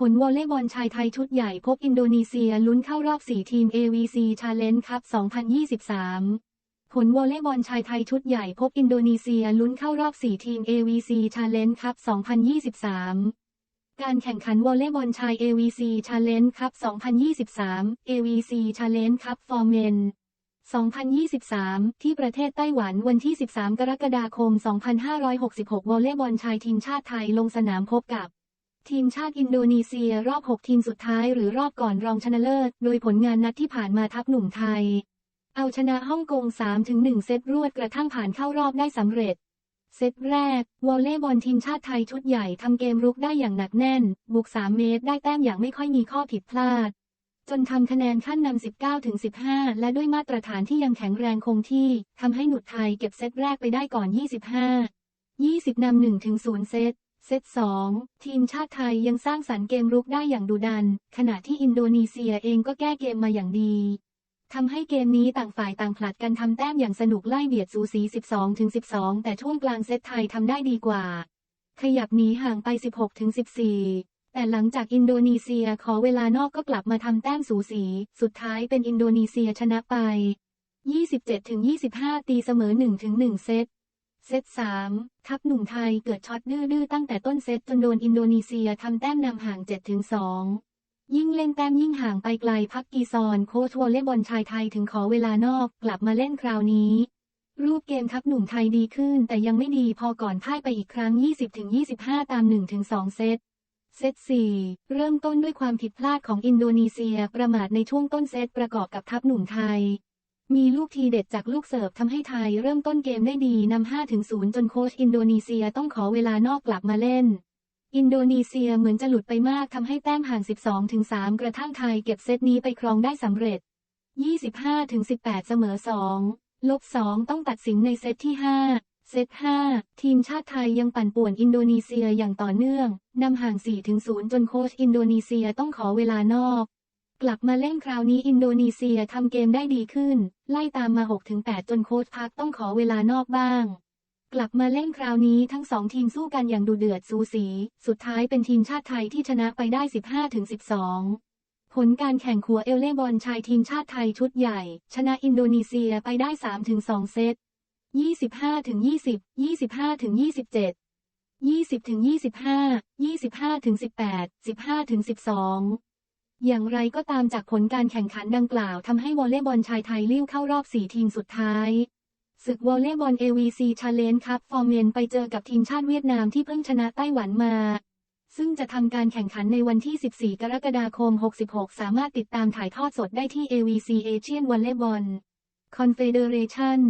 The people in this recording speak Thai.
ผลวอลเลย์บอลชายไทยชุดใหญ่พบอินโดนีเซียลุ้นเข้ารอบ 4 ทีม AVC Challenge Cup 2023 ผลวอลเลย์บอลชายไทยชุดใหญ่พบอินโดนีเซียลุ้นเข้ารอบ 4 ทีม AVC Challenge Cup 2023 การแข่งขันวอลเลย์บอลชาย AVC Challenge Cup 2023 AVC Challenge Cup for Men 2023 ที่ประเทศไต้หวันวันที่ 13 กรกฎาคม 2566 วอลเลย์บอลชายทีมชาติไทยลงสนามพบกับ ทีมชาติอินโดนีเซียรอบ 6 ทีมสุดท้ายหรือรอบก่อนรองชนะเลิศ โดยผลงานนัดที่ผ่านมาทัพหนุ่มไทย เอาชนะฮ่องกง 3-1 เซตรวดกระทั่งผ่านเข้ารอบได้สำเร็จ เซตแรก วอลเลย์บอลทีมชาติไทยชุดใหญ่ทำเกมรุกได้อย่างหนักแน่น บุก 3 เมตรได้แต้มอย่างไม่ค่อยมีข้อผิดพลาด จนทำคะแนนขั้นนำ 19ถึง15 และด้วยมาตรฐานที่ยังแข็งแรงคงที่ทำให้หนุดไทยเก็บเซตแรกไปได้ก่อน 25 20นำ1ถึง0เซต เซต2 ทีมชาติไทยยังสร้างสรรค์เกมรุกได้อย่างดุดัน ขณะที่อินโดนีเซียเองก็แก้เกมมาอย่างดีทำให้เกมนี้ต่างฝ่ายต่างผลัดกันทำแต้มอย่างสนุกไล่เบียดสูสี 12ถึง12 แต่ช่วงกลางเซตไทยทำได้ดีกว่า ขยับหนีห่างไป 16ถึง14 แต่หลังจากอินโดนีเซียขอเวลานอกก็กลับมาทำแต้มสูสี สุดท้ายเป็นอินโดนีเซียชนะไป 27ถึง25 ตีเสมอ1ถึง1เซต เซต3ทัพหนุ่มไทยเกิดช็อตดื้อๆตั้งแต่ต้นเซตจนโดนอินโดนีเซียทำแต้มนำห่าง7ถึง2ยิ่งเล่นแต้มยิ่งห่างไปไกลพักกีซอนโค้ชวอลเลย์บอลชายไทยถึงขอเวลานอกกลับมาเล่นคราวนี้ รูปเกมทัพหนุ่มไทยดีขึ้น แต่ยังไม่ดีพอก่อนพ่ายไปอีกครั้ง 20-25 ตาม 1-2 เซตเซต 4 เริ่มต้นด้วยความผิดพลาดของอินโดนีเซียประมาทในช่วงต้นเซตประกอบกับทัพหนุ่มไทย มีลูกทีเด็ดจากลูกเสิร์ฟทำให้ไทยเริ่มต้นเกมได้ดีนำ5-0จนโค้ชอินโดนีเซียต้องขอเวลานอกกลับมาเล่น อินโดนีเซียเหมือนจะหลุดไปมากทำให้แต้มห่าง 12-3กระทั่งไทยเก็บเซตนี้ไปครองได้สำเร็จ 25-18 เสมอ 2 ลบ 2 ต้องตัดสินในเซตที่ 5 เซต 5 ทีมชาติไทยยังปั่นป่วนอินโดนีเซียอย่างต่อเนื่องนำห่าง4-0จนโค้ชอินโดนีเซียต้องขอเวลานอก กลับมาเล่นคราวนี้อินโดนีเซียทำเกมได้ดีขึ้น ไล่ตามมา 6-8 จนโค้ชพักต้องขอเวลานอกบ้าง กลับมาเล่นคราวนี้ทั้งสองทีมสู้กันอย่างดุเดือดสูสี สุดท้ายเป็นทีมชาติไทยที่ชนะไปได้ 15-12 ผลการแข่งขัวเอลเล่บอลชายทีมชาติไทยชุดใหญ่ ชนะอินโดนีเซียไปได้ 3-2 เซต 25-20 25-27 20-25 25-18 15-12 อย่างไรก็ตามจากผลการแข่งขันดังกล่าวทำให้วอลเลย์บอลชายไทยลิ้วเข้ารอบ 4 ทีมสุดท้าย ศึกวอลเลย์บอล AVC Challenge Cup ฟอร์เมนไปเจอกับทีมชาติเวียดนามที่เพิ่งชนะไต้หวันมา ซึ่งจะทำการแข่งขันในวันที่ 14 กรกฎาคม 66 สามารถติดตามถ่ายทอดสดได้ที่ AVC Asian Volleyball Confederation